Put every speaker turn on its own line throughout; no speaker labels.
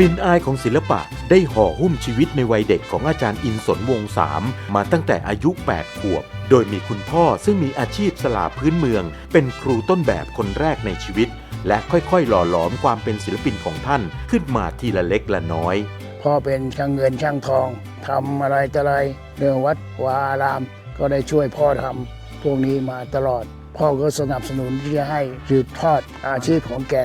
ลิ่นอายของศิลปะได้ห่อหุ้มชีวิตในวัยเด็กของอาจารย์อินสนวงสามมาตั้งแต่อายุ 8 ขวบ โดยมีคุณพ่อซึ่งมีอาชีพสลาพื้นเมือง เป็นครูต้นแบบคนแรกในชีวิต และค่อยๆ หล่อหลอมความเป็นศิลปินของท่านขึ้นมาทีละเล็กละน้อย
พ่อเป็นช่างเงินช่างทองทำอะไรต่อะไรเรื่องวัดวาอาราม ก็ได้ช่วยพ่อทำพวกนี้มาตลอด พ่อก็สนับสนุนที่จะให้สืบทอดอาชีพของแก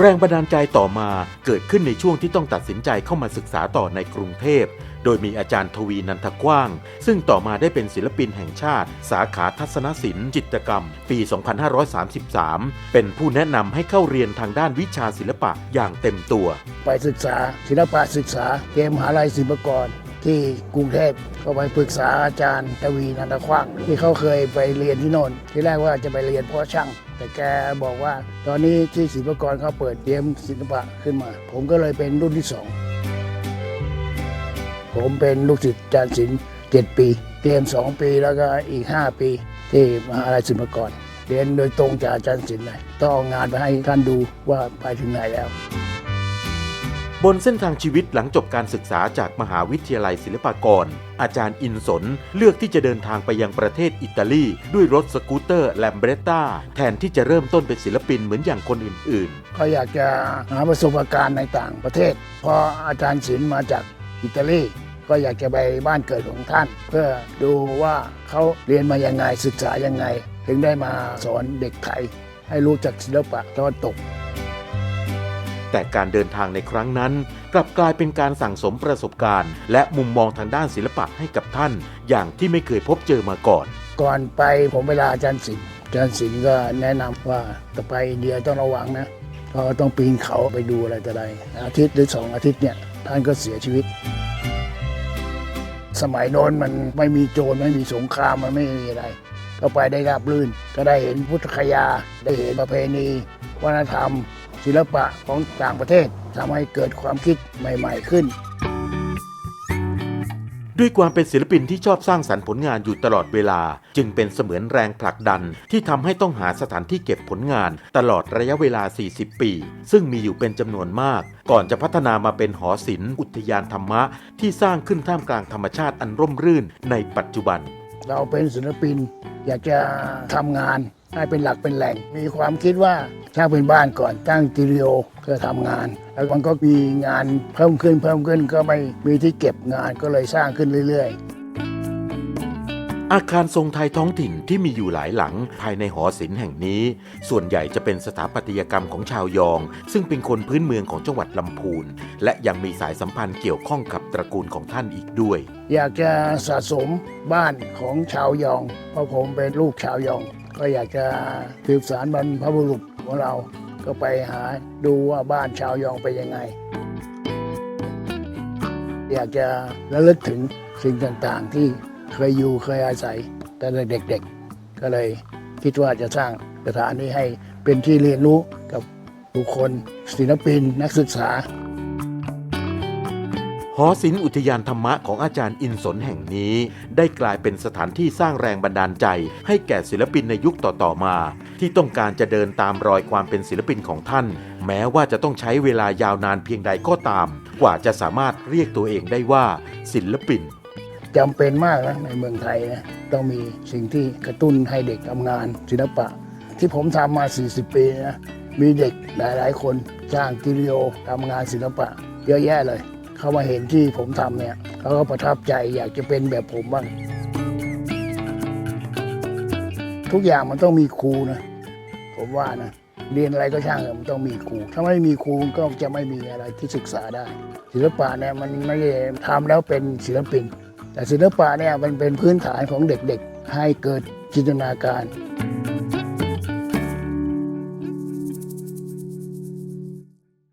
แรงบันดาลใจต่อมาเกิดขึ้นในช่วงที่ต้องตัดสินใจเข้ามาศึกษาต่อในกรุงเทพ โดยมีอาจารย์ทวีนันทกว้าง ซึ่งต่อมาได้เป็นศิลปินแห่งชาติ สาขาทัศนศิลป์จิตรกรรม ปี 2533 เป็นผู้แนะนำให้เข้าเรียนทางด้านวิชาศิลปะอย่างเต็มตัว
ไปศึกษาศิลปะศึกษาเกมหาลัยศิลปากร ที่กรุงเทพก็ไปปรึกษาอาจารย์ทวีนันทคว้างที่เขาเคยไปเรียนที่โน่นที่แรกว่าจะไปเรียนเพราะช่าง แต่แกบอกว่า ตอนนี้ที่ศิลปากรเขาเปิดเกมศิลปะขึ้นมา ผมก็เลยเป็นรุ่นที่สองผมเป็นลูกศิษย์อาจารย์ศิลป์เจ็ดปี เตรียนสองปีแล้วก็อีก 5 ปี ที่มหาลัยศิลปากรเรียนโดยตรงจากอาจารย์ศิลป์เลยต้องเอางานไปให้ท่านดูว่าไปถึงไหนแล้ว
บนเส้นทางชีวิตหลังจบการศึกษาจากมหาวิทยาลัยศิลปากร อาจารย์อินสนเลือกที่จะเดินทางไปยังประเทศอิตาลี ด้วยรถสกูตเตอร์แลมเบรตตาแทนที่จะเริ่มต้นเป็นศิลปินเหมือนอย่างคนอื่นๆ
ก็อยากจะหาประสบการณ์ในต่างประเทศ พออาจารย์ศิลป์มาจากอิตาลีก็อยากจะไปบ้านเกิดของท่าน เพื่อดูว่าเขาเรียนมายังไงศึกษายังไง ถึงได้มาสอนเด็กไทยให้รู้จักศิลปะตะวันตก
แต่การเดินทางในครั้งนั้น กลับกลายเป็นการสั่งสมประสบการณ์ และมุมมองทางด้านศิลปะให้กับท่าน อย่างที่ไม่เคยพบเจอมาก่อน
ก่อนไปผมเวลาอาจารย์ศิลป์อาจารย์ศิลป์ก็แนะนำว่าจะไปอินเดียต้องระวังนะเพราะต้องปีนเขาไปดูอะไรต่ออะไรอาทิตย์หรือสองอาทิตย์เนี่ยท่านก็เสียชีวิต สมัยโน้นมันไม่มีโจรไม่มีสงครามมันไม่มีอะไร ก็ไปได้ราบรื่น ก็ได้เห็นพุทธคยาได้เห็นประเพณีวัฒนธรรม ศิลปะของต่างประเทศทำให้เกิดความคิดใหม่ ๆขึ้น
ด้วยความเป็นศิลปินที่ชอบสร้างสรรค์ผลงานอยู่ตลอดเวลา จึงเป็นเสมือนแรงผลักดันที่ทำให้ต้องหาสถานที่เก็บผลงานตลอดระยะเวลา 40 ปี ซึ่งมีอยู่เป็นจำนวนมาก ก่อนจะพัฒนามาเป็นหอศิลป์อุทยานธรรมะ ที่สร้างขึ้นท่ามกลางธรรมชาติอันร่มรื่นในปัจจุบัน
เราเป็นศิลปินอยากจะทำงาน ให้เป็นหลักเป็นแหล่ง มีความคิดว่าสร้างเป็นบ้านก่อนตั้งสตูดิโอเพื่อทำงาน แล้วมันก็มีงานเพิ่มขึ้นเพิ่มขึ้นก็ไม่มีที่เก็บงานก็เลยสร้างขึ้นเรื่อย
อาคารทรงไทยท้องถิ่นที่มีอยู่หลายหลังภายในหอศิลป์แห่งนี้ ส่วนใหญ่จะเป็นสถาปัตยกรรมของชาวยอง ซึ่งเป็นคนพื้นเมืองของจังหวัดลำพูน และยังมีสายสัมพันธ์เกี่ยวข้องกับตระกูลของท่านอีกด้วย
ๆอยากจะสะสมบ้านของชาวยอง เพราะผมเป็นลูกชาวยอง ก็อยากจะสืบสารบรรพบุรุษของเรา ก็ไปหาดูว่าบ้านชาวยองเป็นยังไง อยากจะระลึกถึงสิ่งต่างๆ ที่เคยอยู่เคยอาศัยแต่เด็กๆ ก็เลยคิดว่าจะสร้างสถานที่ให้เป็นที่เรียนรู้กับบุคคลศิลปินนักศึกษา
หอศิลป์อุทยานธรรมะของอาจารย์อินสนแห่งนี้ ได้กลายเป็นสถานที่สร้างแรงบันดาลใจ ให้แก่ศิลปินในยุคต่อๆมา ที่ต้องการจะเดินตามรอยความเป็นศิลปินของท่าน แม้ว่าจะต้องใช้เวลายาวนานเพียงใดก็ตาม กว่าจะสามารถเรียกตัวเองได้ว่า ศิลปิน
จำเป็นมากนะในเมืองไทยนะต้องมีสิ่งที่กระตุ้นให้เด็กทำงาน ศิลปะ ที่ผมทำมา 40 ปีนะมีเด็กหลาย ๆ คนสร้างกิริโอทำงานศิลปะ เยอะแยะเลย เขามาเห็นที่ผมทำเนี่ยเขาก็ประทับใจอยากจะเป็นแบบผมบ้าง ทุกอย่างมันต้องมีครูนะ ผมว่านะ เรียนอะไรก็ช่างเถอะมันต้องมีครู ถ้าไม่มีครูก็จะไม่มีอะไรที่ศึกษาได้ ศิลปะเนี่ยมันไม่ได้ทำแล้วเป็นศิลปิน แต่ศิลปะเนี่ยมันเป็นพื้นฐานของเด็กๆ ให้เกิดจินตนาการ